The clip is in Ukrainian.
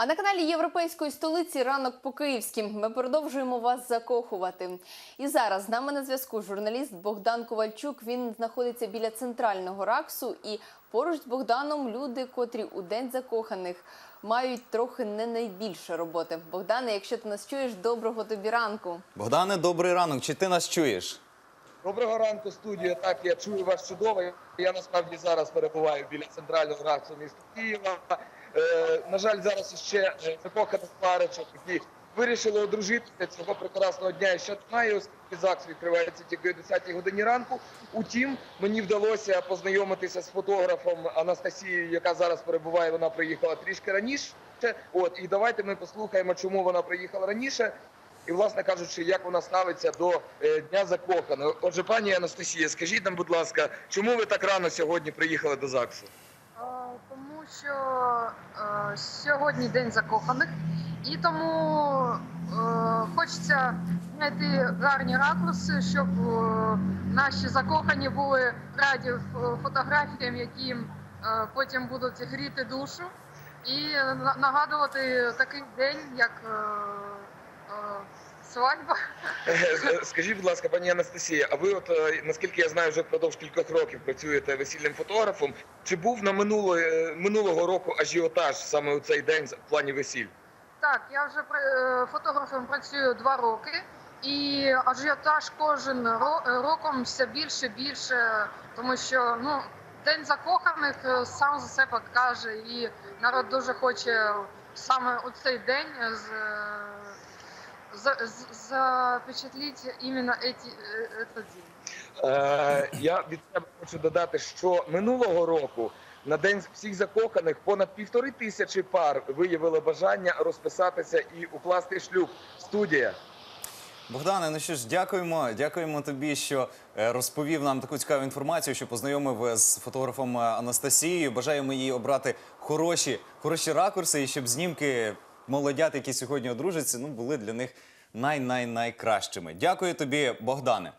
А на каналі Європейської столиці ранок по київськи ми продовжуємо вас закохувати. І зараз з нами на зв'язку журналіст Богдан Ковальчук. Він знаходиться біля центрального раксу. І поруч з Богданом люди, котрі у день закоханих мають трохи не найбільше роботи. Богдане, якщо ти нас чуєш, доброго тобі ранку. Богдане, добрий ранок. Чи ти нас чуєш? Доброго ранку, студія. Так, я чую вас чудово. Я насправді зараз перебуваю біля центрального раксу міста Києва. Е, на жаль, зараз ще е, закоханих парочок, які вирішили одружитися цього прекрасного дня. Ще немає, оскільки ЗАГС відкривається тільки о 10 годині ранку. Утім, мені вдалося познайомитися з фотографом Анастасією, яка зараз перебуває. Вона приїхала трішки раніше. От і давайте ми послухаємо, чому вона приїхала раніше. І, власне кажучи, як вона ставиться до е, дня закоханого. Отже, пані Анастасія, скажіть нам, будь ласка, чому ви так рано сьогодні приїхали до ЗАГСу? Тому що е, сьогодні день закоханих, і тому е, хочеться знайти гарні ракурси, щоб наші закохані були раді фотографіям, які потім будуть гріти душу, і нагадувати такий день, як свадьба. Е, Скажіть, будь ласка, пані Анастасія, а ви, от е, наскільки я знаю, вже впродовж кількох років працюєте весільним фотографом. Чи був на минулого, минулого року ажіотаж саме у цей день в плані весіль? Так, я вже е, фотографом працюю два роки, і ажіотаж кожен роком все більше і більше, тому що ну день закоханих е, сам за себе каже, і народ дуже хоче саме у цей день з. Запечатліть іменно эти, е, день. Е, я від себе хочу додати, що минулого року на день всіх закоханих понад півтори тисячі пар виявили бажання розписатися і укласти шлюб. Студія. Богдане, ну що ж, дякуємо. Дякуємо тобі, що е, розповів нам таку цікаву інформацію, що познайомив е, з фотографом Анастасією. Бажаємо їй обрати хороші, хороші ракурси, і щоб знімки молодят, які сьогодні одружаться, ну були для них най-най-найкращими. Дякую тобі, Богдане.